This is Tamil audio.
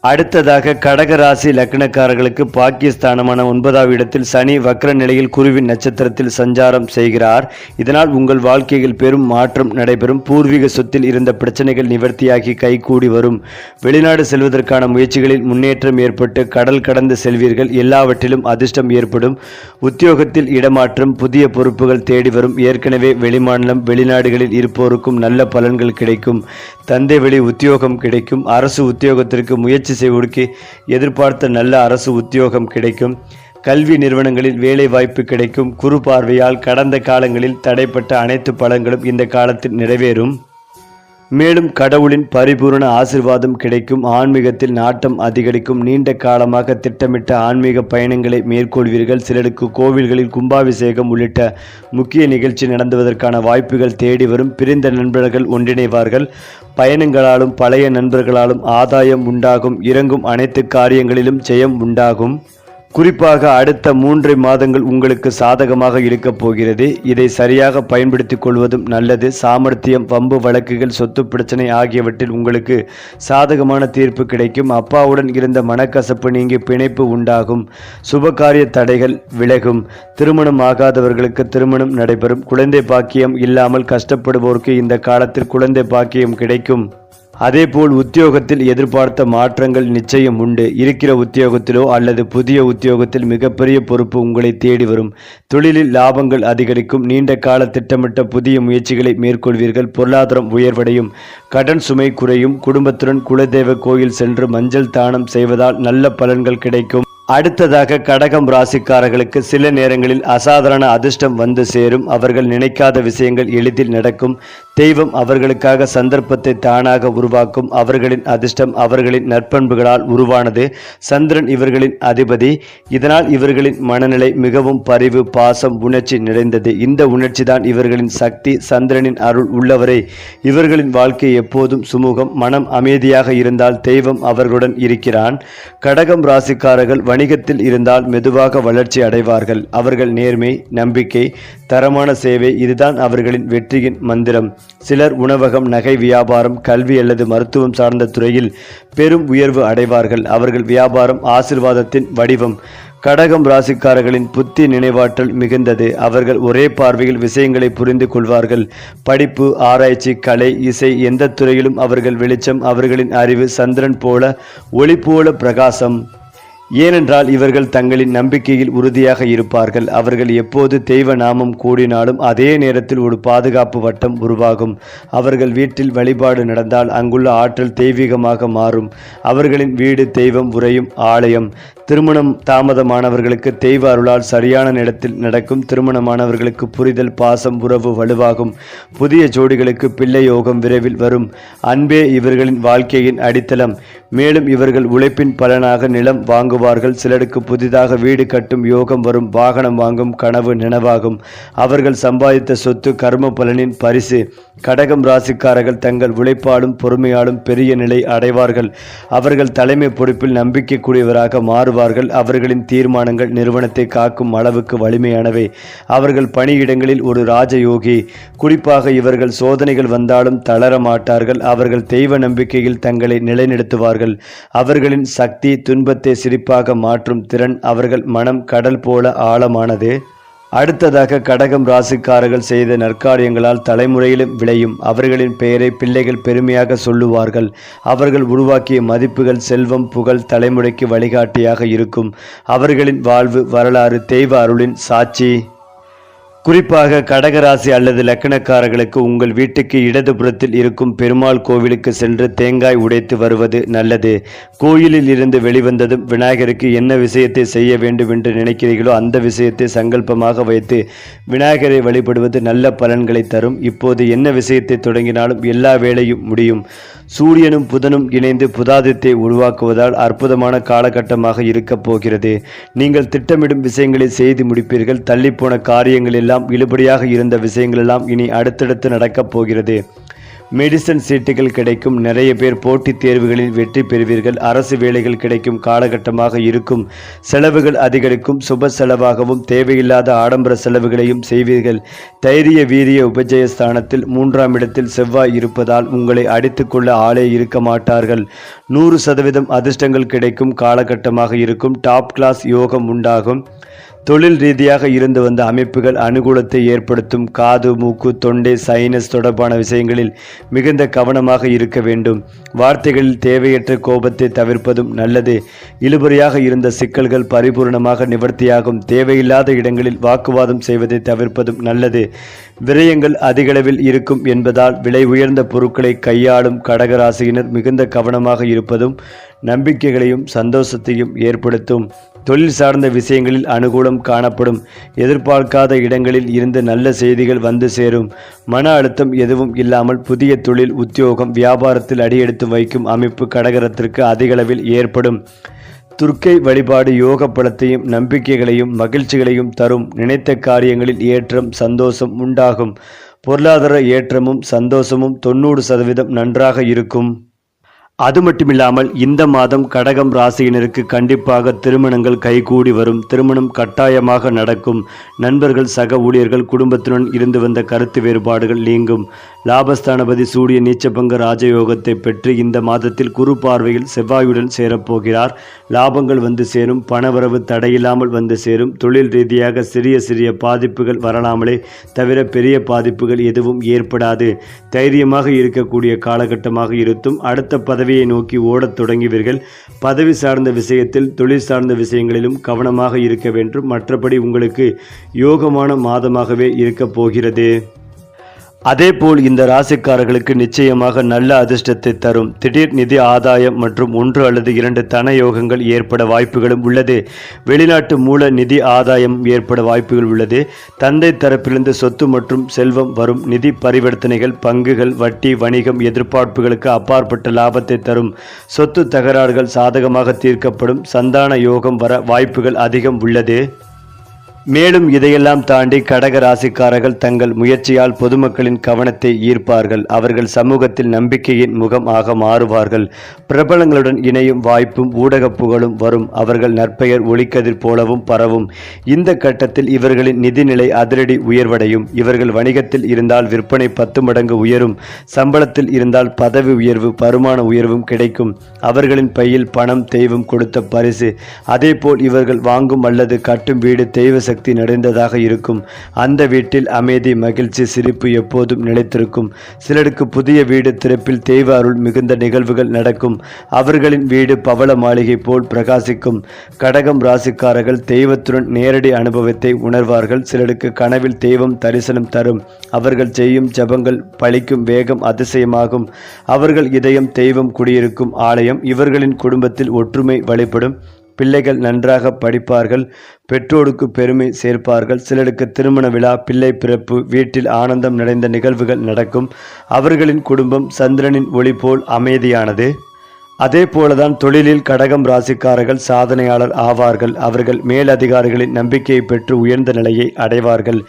அடுத்ததாக கடகராசி லக்னக்காரர்களுக்கு பாக்கியஸ்தானமான ஒன்பதாவது இடத்தில் சனி வக்ர நிலையில் குருவின் நட்சத்திரத்தில் சஞ்சாரம் செய்கிறார். இதனால் உங்கள் வாழ்க்கையில் பெரும் மாற்றம் நடைபெறும். பூர்வீக சொத்தில் இருந்த பிரச்சனைகள் நிவர்த்தியாகி கைகூடி வரும். வெளிநாடு செல்வதற்கான முயற்சிகளில் முன்னேற்றம் ஏற்பட்டு கடல் கடந்து செல்வீர்கள். எல்லாவற்றிலும் அதிர்ஷ்டம் ஏற்படும். உத்தியோகத்தில் இடமாற்றம் புதிய பொறுப்புகள் தேடி வரும். ஏற்கனவே வெளிமாநிலம் வெளிநாடுகளில் இருப்போருக்கும் நல்ல பலன்கள் கிடைக்கும். தந்தை வெளி உத்தியோகம் கிடைக்கும். அரசு உத்தியோகத்திற்கு முயற்சி செய்வோருக்கு எதிர்பார்த்த நல்ல அரசு உத்தியோகம் கிடைக்கும். கல்வி நிறுவனங்களில் வேலை வாய்ப்பு கிடைக்கும். குறு பார்வையால் கடந்த காலங்களில் தடைப்பட்ட அனைத்து பலன்களும் இந்த காலத்தில் நிறைவேறும். மேலும் கடவுளின் பரிபூரண ஆசிர்வாதம் கிடைக்கும். ஆன்மீகத்தில் நாட்டம் அதிகரிக்கும். நீண்ட காலமாக திட்டமிட்ட ஆன்மீக பயணங்களை மேற்கொள்வீர்கள். சிலருக்கு கோவில்களில் கும்பாபிஷேகம் உள்ளிட்ட முக்கிய நிகழ்ச்சி நடந்துவதற்கான வாய்ப்புகள் தேடி வரும். பிரிந்த நண்பர்கள் ஒன்றிணைவார்கள். பயணங்களாலும் பழைய நண்பர்களாலும் ஆதாயம் உண்டாகும். இறங்கும் அனைத்து காரியங்களிலும் ஜெயம் உண்டாகும். குறிப்பாக அடுத்த மூன்று மாதங்கள் உங்களுக்கு சாதகமாக இருக்கப் போகிறது. இதை சரியாக பயன்படுத்திக் கொள்வதும் நல்லது. சாமர்த்தியம் வம்பு வழக்குகள் சொத்து பிரச்சனை ஆகியவற்றில் உங்களுக்கு சாதகமான தீர்ப்பு கிடைக்கும். அப்பாவுடன் இருந்த மனக்கசப்பு நீங்கி பிணைப்பு உண்டாகும். சுபகாரிய தடைகள் விலகும். திருமணம் ஆகாதவர்களுக்கு திருமணம் நடைபெறும். குழந்தை பாக்கியம் இல்லாமல் கஷ்டப்படுவோருக்கு இந்த காலத்தில் குழந்தை பாக்கியம் கிடைக்கும். அதேபோல் உத்தியோகத்தில் எதிர்பார்த்த மாற்றங்கள் நிச்சயம் உண்டு. இருக்கிற உத்தியோகத்திலோ அல்லது புதிய உத்தியோகத்தில் மிகப்பெரிய பொறுப்பு உங்களை தேடி வரும். தொழிலில் லாபங்கள் அதிகரிக்கும். நீண்ட கால திட்டமிட்ட புதிய முயற்சிகளை மேற்கொள்வீர்கள். பொருளாதாரம் உயர்வடையும். கடன் சுமை குறையும். குடும்பத்துடன் குலதெய்வ கோயில் சென்று மஞ்சள் தானம் செய்வதால் நல்ல பலன்கள் கிடைக்கும். அடுத்ததாக கடகம் ராசிக்காரர்களுக்கு சில நேரங்களில் அசாதாரண அதிர்ஷ்டம் வந்து சேரும். அவர்கள் நினைக்காத விஷயங்கள் எளிதில் நடக்கும். தெய்வம் அவர்களுக்காக சந்தர்ப்பத்தை தானாக உருவாக்கும். அவர்களின் அதிர்ஷ்டம் அவர்களின் நற்பண்புகளால் உருவானது. சந்திரன் இவர்களின் அதிபதி. இதனால் இவர்களின் மனநிலை மிகவும் பரிவு பாசம் உணர்ச்சி நிறைந்தது. இந்த உணர்ச்சி தான் இவர்களின் சக்தி சந்திரனின் அருள் உள்ளவரை. இவர்களின் வாழ்க்கை எப்போதும் சுமூகம் மனம் அமைதியாக இருந்தால் தெய்வம் அவர்களுடன் இருக்கிறான். கடகம் ராசிக்காரர்கள் வணிகத்தில் இருந்தால் மெதுவாக வளர்ச்சி அடைவார்கள். அவர்கள் நேர்மை நம்பிக்கை தரமான சேவை இதுதான் அவர்களின் வெற்றியின் மந்திரம். சிலர் உணவகம் நகை வியாபாரம் கல்வி அல்லது மருத்துவம் சார்ந்த துறையில் பெரும் உயர்வு அடைவார்கள். அவர்கள் வியாபாரம் ஆசிர்வாதத்தின் வடிவம். கடகம் ராசிக்காரர்களின் புத்தி நினைவாற்றல் மிகுந்தது. அவர்கள் ஒரே பார்வையில் விஷயங்களை புரிந்து கொள்வார்கள். படிப்பு ஆராய்ச்சி கலை இசை எந்த துறையிலும் அவர்கள் வெளிச்சம் அவர்களின் அறிவு சந்திரன் போல ஒளி போல பிரகாசம். ஏனென்றால் இவர்கள் தங்களின் நம்பிக்கையில் உறுதியாக இருப்பார்கள். அவர்கள் எப்போது தெய்வ நாமம் கூடினாலும் அதே நேரத்தில் ஒரு பாதுகாப்பு வட்டம் உருவாகும். அவர்கள் வீட்டில் வழிபாடு நடந்தால் அங்குள்ள ஆற்றல் தெய்வீகமாக மாறும். அவர்களின் வீடு தெய்வம் உறையும் ஆலயம். திருமணம் தாமதமானவர்களுக்கு தெய்வ அருளால் சரியான நேரத்தில் நடக்கும் திருமணமானவர்களுக்கு புரிதல் பாசம் உறவு வலுவாகும். புதிய ஜோடிகளுக்கு பிள்ளை யோகம் விரைவில் வரும். அன்பே இவர்களின் வாழ்க்கையின் அடித்தளம். மேலும் இவர்கள் உழைப்பின் பலனாக நிலம் வாங்கும் வாங்குவார்கள். சிலருக்கு புதிதாக வீடு கட்டும் யோகம் வரும். வாகனம் வாங்கும் கனவு நினைவாகும். அவர்கள் சம்பாதித்த சொத்து கர்ம பலனின் பரிசு. கடகம் ராசிக்காரர்கள் தங்கள் உழைப்பாலும் பொறுமையாலும் பெரிய நிலை அடைவார்கள். அவர்கள் தலைமை பொறுப்பில் நம்பிக்கைக்குரியவராக மாறுவார்கள். அவர்களின் தீர்மானங்கள் நிறுவனத்தை காக்கும் அளவுக்கு வலிமையானவை. அவர்கள் பணியிடங்களில் ஒரு ராஜயோகி. குறிப்பாக இவர்கள் சோதனைகள் வந்தாலும் தளர மாட்டார்கள். அவர்கள் தெய்வ நம்பிக்கையில் தங்களை நிலைநிறுத்துவார்கள். அவர்களின் சக்தி துன்பத்தை சிரிப்பு சிரிப்பாக மாற்றும் திறன் அவர்கள் மனம் கடல் போல ஆழமானது. அடுத்ததாக கடகம் ராசிக்காரர்கள் செய்த நற்காரியங்களால் தலைமுறையிலும் விளையும். அவர்களின் பெயரை பிள்ளைகள் பெருமையாக சொல்லுவார்கள். அவர்கள் உருவாக்கிய மதிப்புகள் செல்வம் புகழ் தலைமுறைக்கு வழிகாட்டியாக இருக்கும். அவர்களின் வாழ்வு வரலாறு தெய்வ அருளின் சாட்சி. குறிப்பாக கடகராசி அல்லது லக்கணக்காரர்களுக்கு உங்கள் வீட்டுக்கு இடதுபுறத்தில் இருக்கும் பெருமாள் கோவிலுக்கு சென்று தேங்காய் உடைத்து வருவது நல்லது. கோயிலில் இருந்து வெளிவந்ததும் விநாயகருக்கு என்ன விஷயத்தை செய்ய வேண்டும் என்று நினைக்கிறீர்களோ அந்த விஷயத்தை சங்கல்பமாக வைத்து விநாயகரை வழிபடுவது நல்ல பலன்களை தரும். இப்போது என்ன விஷயத்தை தொடங்கினாலும் எல்லா வேலையும் முடியும். சூரியனும் புதனும் இணைந்து புதாதித்தை உருவாக்குவதால் அற்புதமான காலகட்டமாக இருக்கப் போகிறது. நீங்கள் திட்டமிடும் விஷயங்களை செய்து முடிப்பீர்கள். தள்ளிப்போன காரியங்கள் எல்லாம் இழுபடியாக இருந்த விஷயங்கள் எல்லாம் இனி அடுத்தடுத்து நடக்கப் போகிறது. மெடிசன் சீட்டுகள் கிடைக்கும். நிறைய பேர் போட்டித் தேர்வுகளில் வெற்றி பெறுவீர்கள். அரசு வேலைகள் கிடைக்கும். காலகட்டமாக இருக்கும். செலவுகள் அதிகரிக்கும். சுப செலவாகவும் தேவையில்லாத ஆடம்பர செலவுகளையும் செய்வீர்கள். தைரிய வீரிய உபஜய ஸ்தானத்தில் மூன்றாம் இடத்தில் செவ்வாய் இருப்பதால் உங்களை அடித்துக்கொள்ள ஆளே இருக்க மாட்டார்கள். நூறு சதவீதம் அதிர்ஷ்டங்கள் கிடைக்கும். காலகட்டமாக இருக்கும். டாப் கிளாஸ் யோகம் உண்டாகும். தொழில் ரீதியாக இருந்து வந்த அமைப்புகள் அனுகூலத்தை ஏற்படுத்தும் காது மூக்கு தொண்டை சைனஸ் தொடர்பான விஷயங்களில் மிகுந்த கவனமாக இருக்க வேண்டும். வார்த்தைகளில் தேவையற்ற கோபத்தை தவிர்ப்பதும் நல்லது. இழுபறியாக இருந்த சிக்கல்கள் பரிபூர்ணமாக நிவர்த்தியாகும். தேவையில்லாத இடங்களில் வாக்குவாதம் செய்வதை தவிர்ப்பதும் நல்லது. விரயங்கள் அதிகளவில் இருக்கும் என்பதால் விலை உயர்ந்த பொருட்களை கையாளும் கடகராசியினர் மிகுந்த கவனமாக இருப்பதும் நம்பிக்கைகளையும் சந்தோஷத்தையும் ஏற்படுத்தும். தொழில் சார்ந்த விஷயங்களில் அனுகூலம் காணப்படும். எதிர்பார்க்காத இடங்களில் இருந்து நல்ல செய்திகள் வந்து சேரும். மன அழுத்தம் எதுவும் இல்லாமல் புதிய தொழில் உத்தியோகம் வியாபாரத்தில் அடியெடுத்து வைக்கும் அமைப்பு கடகரத்திற்கு அதிகளவில் ஏற்படும். துர்க்கை வழிபாடு யோக பலத்தையும் நம்பிக்கைகளையும் மகிழ்ச்சிகளையும் தரும். நினைத்த காரியங்களில் ஏற்றம் சந்தோஷம் உண்டாகும். பொருளாதார ஏற்றமும் சந்தோஷமும் தொண்ணூறு சதவீதம் நன்றாக இருக்கும். அது மட்டுமில்லாமல் இந்த மாதம் கடகம் ராசியினருக்கு கண்டிப்பாக திருமணங்கள் கைகூடி வரும். திருமணம் கட்டாயமாக நடக்கும். நண்பர்கள் சக ஊழியர்கள் குடும்பத்துடன் இருந்து வந்த கருத்து வேறுபாடுகள் நீங்கும். லாபஸ்தானபதி சூரிய நீச்சபங்க ராஜயோகத்தை பெற்று இந்த மாதத்தில் குரு பார்வையில் செவ்வாயுடன் சேரப்போகிறார். லாபங்கள் வந்து சேரும். பணவரவு தடையில்லாமல் வந்து சேரும். தொழில் ரீதியாக சிறிய சிறிய பாதிப்புகள் வரலாமலே தவிர பெரிய பாதிப்புகள் எதுவும் ஏற்படாது. தைரியமாக இருக்கக்கூடிய காலகட்டமாக இருக்கும். அடுத்த பதவி பதவியை நோக்கி ஓடத் தொடங்குவீர்கள் பதவி சார்ந்த விஷயத்தில் தொழில் சார்ந்த விஷயங்களிலும் கவனமாக இருக்க வேண்டும். மற்றபடி உங்களுக்கு யோகமான மாதமாகவே இருக்கப் போகிறது. அதேபோல் இந்த ராசிக்காரர்களுக்கு நிச்சயமாக நல்ல அதிர்ஷ்டத்தை தரும். திடீர் நிதி ஆதாயம் மற்றும் ஒன்று அல்லது இரண்டு தன யோகங்கள் ஏற்பட வாய்ப்புகளும் உள்ளது. வெளிநாட்டு மூல நிதி ஆதாயம் ஏற்பட வாய்ப்புகள் உள்ளது. தந்தை தரப்பிலிருந்து சொத்து மற்றும் செல்வம் வரும் நிதி பரிவர்த்தனைகள் பங்குகள் வட்டி வணிகம் எதிர்பார்ப்புகளுக்கு அப்பாற்பட்ட லாபத்தை தரும். சொத்து தகராறுகள் சாதகமாக தீர்க்கப்படும். சந்தான யோகம் வர வாய்ப்புகள் அதிகம் உள்ளது. மேலும் இதையெல்லாம் தாண்டி கடக ராசிக்காரர்கள் தங்கள் முயற்சியால் பொதுமக்களின் கவனத்தை ஈர்ப்பார்கள். அவர்கள் சமூகத்தில் நம்பிக்கையின் முகம் ஆக மாறுவார்கள். பிரபலங்களுடன் இணையும் வாய்ப்பும் ஊடக புகழும் வரும். அவர்கள் நற்பெயர் ஒளிக்கதிர் போலவும் பரவும். இந்த கட்டத்தில் இவர்களின் நிதிநிலை அதிரடி உயர்வடையும். இவர்கள் வணிகத்தில் இருந்தால் விற்பனை பத்து மடங்கு உயரும். சம்பளத்தில் இருந்தால் பதவி உயர்வு பருமான உயர்வும் கிடைக்கும். அவர்களின் பையில் பணம் தெய்வம் கொடுத்த பரிசு. அதேபோல் இவர்கள் வாங்கும் அல்லது கட்டும் வீடு தெய்வ சக்தி நிறைந்ததாக இருக்கும். அந்த வீட்டில் அமைதி மகிழ்ச்சி சிரிப்பு எப்போதும் நிலைத்திருக்கும். சிலருக்கு புதிய வீடு திறப்பில் தெய்வ அருள் மிகுந்த நிகழ்வுகள் நடக்கும். அவர்களின் வீடு பவள மாளிகை போல் பிரகாசிக்கும். கடகம் ராசிக்காரர்கள் தெய்வத்துடன் நேரடி அனுபவத்தை உணர்வார்கள். சிலருக்கு கனவில் தெய்வம் தரிசனம் தரும். அவர்கள் செய்யும் ஜபங்கள் பழிக்கும் வேகம் அதிசயமாகும். அவர்கள் இதயம் தெய்வம் குடியிருக்கும் ஆலயம் இவர்களின் குடும்பத்தில் ஒற்றுமை வழிபடும் பிள்ளைகள் நன்றாக படிப்பார்கள் பெற்றோருக்கு பெருமை சேர்ப்பார்கள். சிலருக்கு திருமண விழா பிள்ளை பிறப்பு வீட்டில் ஆனந்தம் நிறைந்த நிகழ்வுகள் நடக்கும். அவர்களின் குடும்பம் சந்திரனின் ஒளி போல் அமைதியானது. அதே போலதான் தொழிலில் கடகம் ராசிக்காரர்கள் சாதனையாளர் ஆவார்கள். அவர்கள் மேலதிகாரிகளின் நம்பிக்கையை பெற்று உயர்ந்த நிலையை அடைவார்கள்.